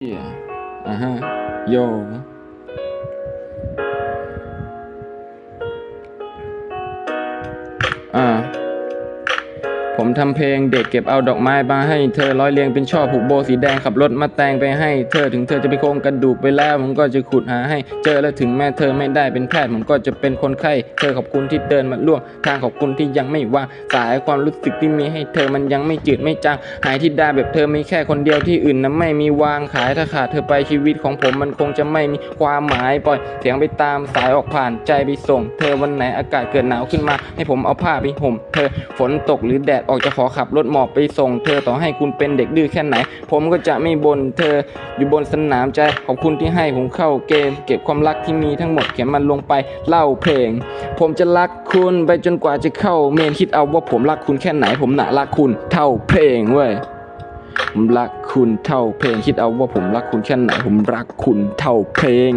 Yeah. Uh huh. Yo. อ่า ผมทำเพลงเด็กเก็บเอาดอกไม้มาให้เธอร้อยเรียงเป็นช่อผูกโบสีแดงขับรถมาแต่งไปให้เธอถึงเธอจะเป็นโครงกระดูกไปแล้ว ผมก็จะขุดหาให้ เจอแล้วถึงแม้เธอไม่ได้เป็นแพทย์ผมก็จะเป็นคนไข้เธอขอบคุณที่เดินมาล่วงทางขอบคุณที่ยังไม่วางสายความรู้สึกที่มีให้เธอมันยังไม่จืดไม่จางหายที่ได้แบบเธอมีแค่คนเดียวที่อื่นนะไม่มีวางขายถ้าขาดเธอไปชีวิตของผมมันคงจะไม่มีความหมายปล่อยเสียงไปตามสายออกผ่านใจไปส่ง เธอวันไหนอากาศเกิดหนาวขึ้นมา ให้ผมเอาผ้าไปห่มเธอฝนตกหรือแดดออกจะขอขับรถหมอบไปส่งเธอต่อให้คุณเป็นเด็กดื้อแค่ไหน ผมก็จะไม่บ่นเธออยู่บนสนามใจขอบคุณที่ให้ผมเข้าเกม เก็บความรักที่มีทั้งหมดเขียนมันลงไปเล่าเพลง ผมจะรักคุณไปจนกว่าจะเข้าเมนคิดเอาว่าผมรักคุณแค่ไหน ผมหน่ะรักคุณเท่าเพลงเว้ยผมรักคุณเท่าเพลงคิดเอาว่าผมรักคุณแค่ไหน ผมรักคุณเท่าเพลง